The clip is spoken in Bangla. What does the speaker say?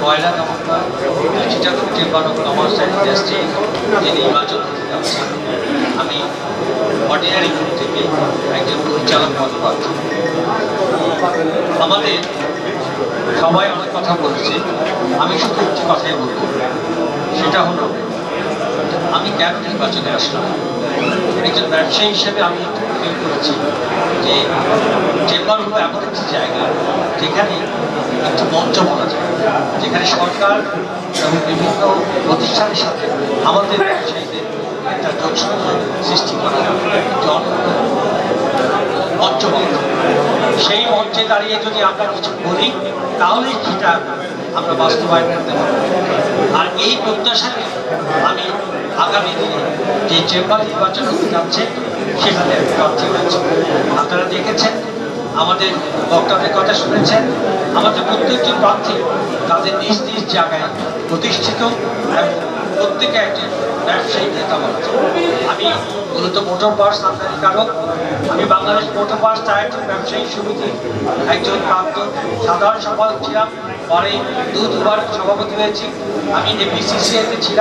কয়লা দমনকার Chittagong chamber commerce and industry যে নির্বাচন হতে যাচ্ছে আমি অর্ডিনারি গ্রুপ থেকে একজন পরিচালক পদপ্রার্থী। আমাদের সবাই অনেক কথা বলেছে, আমি শুধু একটি কথাই বলব, সেটা হলো, আমি কেন নির্বাচনে আসলাম? একজন ব্যবসায়ী হিসেবে আমি ফিল করেছি যে চেম্বার হলো এমন একটি জায়গা যেখানে একটি মঞ্চ বলা যেখানে সরকার এবং বিভিন্ন প্রতিষ্ঠানের সাথে আমাদের একটা যোগসংযোগ সৃষ্টি করা জন মঞ্চ সেই মঞ্চে দাঁড়িয়ে যদি আমরা কিছু বলি তাহলেই সেটা আমরা বাস্তবায়ন করতে পারব। আর এই প্রত্যাশা নিয়ে আমি আগামী দিনে যে চেম্বার নির্বাচন হতে যাচ্ছে, সেখানে প্রার্থী আপনারা দেখেছেন আমাদের বক্তাদের কথা শুনেছেন। আমাদের প্রত্যেকজন প্রার্থী তাদের নিজ নিজ জায়গায় প্রতিষ্ঠিত এবং প্রত্যেকে একজন ব্যবসায়ী নেতা বলা যায়। আমি মূলত মোটর পার্স আমদানিকারক আমি বাংলাদেশ মোটর পার্স টায়ার ব্যবসায়ী সমিতির একজন প্রাক্তন সাধারণ সম্পাদক ছিলাম। পরে দু দুবার সভাপতি হয়েছি। আমি এপিসিসিআইতে ছিলাম